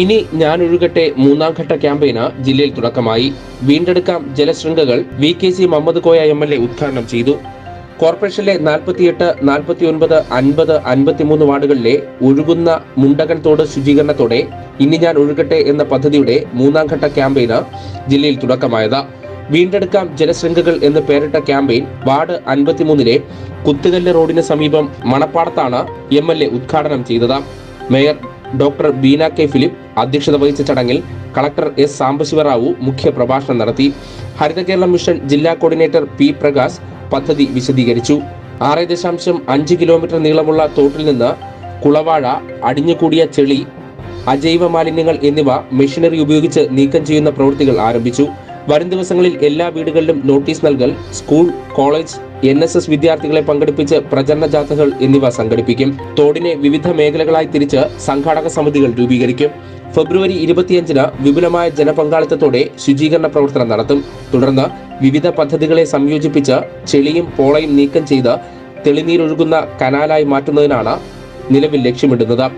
ഇനി ഞാനൊഴുകട്ടെ മൂന്നാം ഘട്ട ക്യാമ്പയിന് ജില്ലയിൽ തുടക്കമായി. വീണ്ടെടുക്കാം ജലശൃംഖകൾ V K C Muhammad Koya M L A ഉദ്ഘാടനം ചെയ്തു. കോർപ്പറേഷനിലെ നാൽപ്പത്തിയെട്ട് നാൽപ്പത്തിയൊൻപത് അൻപത് അൻപത്തിമൂന്ന് വാർഡുകളിലെ ഒഴുകുന്ന മുണ്ടകൻ തോട് ശുചീകരണത്തോടെ ഇനി ഞാൻ ഒഴുകട്ടെ എന്ന പദ്ധതിയുടെ മൂന്നാം ഘട്ട ക്യാമ്പയിന് ജില്ലയിൽ തുടക്കമായത്. വീണ്ടെടുക്കാം ജലശൃംഖകൾ എന്ന് പേരിട്ട ക്യാമ്പയിൻ വാർഡ് അൻപത്തിമൂന്നിലെ കുത്തുകല്ല് റോഡിന് സമീപം മണപ്പാടത്താണ് എം എൽ എ ഉദ്ഘാടനം ചെയ്തത്. Mayor doctor Beena K Philip അധ്യക്ഷത വഹിച്ച ചടങ്ങിൽ കളക്ടർ എസ് സാംബശിവറാവു മുഖ്യ പ്രഭാഷണം നടത്തി. ഹരിത കേരളം മിഷൻ ജില്ലാ കോർഡിനേറ്റർ പി പ്രകാശ് പദ്ധതി വിശദീകരിച്ചു. ആറ് ദശാംശം അഞ്ച് കിലോമീറ്റർ നീളമുള്ള തോട്ടിൽ നിന്ന് കുളവാഴ അടിഞ്ഞുകൂടിയ ചെളി അജൈവ മാലിന്യങ്ങൾ എന്നിവ മെഷീനറി ഉപയോഗിച്ച് നീക്കം ചെയ്യുന്ന പ്രവൃത്തികൾ ആരംഭിച്ചു. വരും ദിവസങ്ങളിൽ എല്ലാ വീടുകളിലും നോട്ടീസ് നൽകൽ school college N S S വിദ്യാർത്ഥികളെ പങ്കെടുപ്പിച്ച് പ്രചരണ ജാഥകൾ എന്നിവ സംഘടിപ്പിക്കും. തോടിനെ വിവിധ മേഖലകളായി തിരിച്ച് സംഘാടക സമിതികൾ രൂപീകരിക്കും. ഫെബ്രുവരി ഇരുപത്തിയഞ്ചിന് വിപുലമായ ജനപങ്കാളിത്തത്തോടെ ശുചീകരണ പ്രവർത്തനം നടത്തും. തുടർന്ന് വിവിധ പദ്ധതികളെ സംയോജിപ്പിച്ച് ചെളിയും പോളയും നീക്കം ചെയ്ത് തെളിനീരൊഴുകുന്ന കനാലായി മാറ്റുന്നതിനാണ് നിലവിൽ ലക്ഷ്യമിടുന്നത്.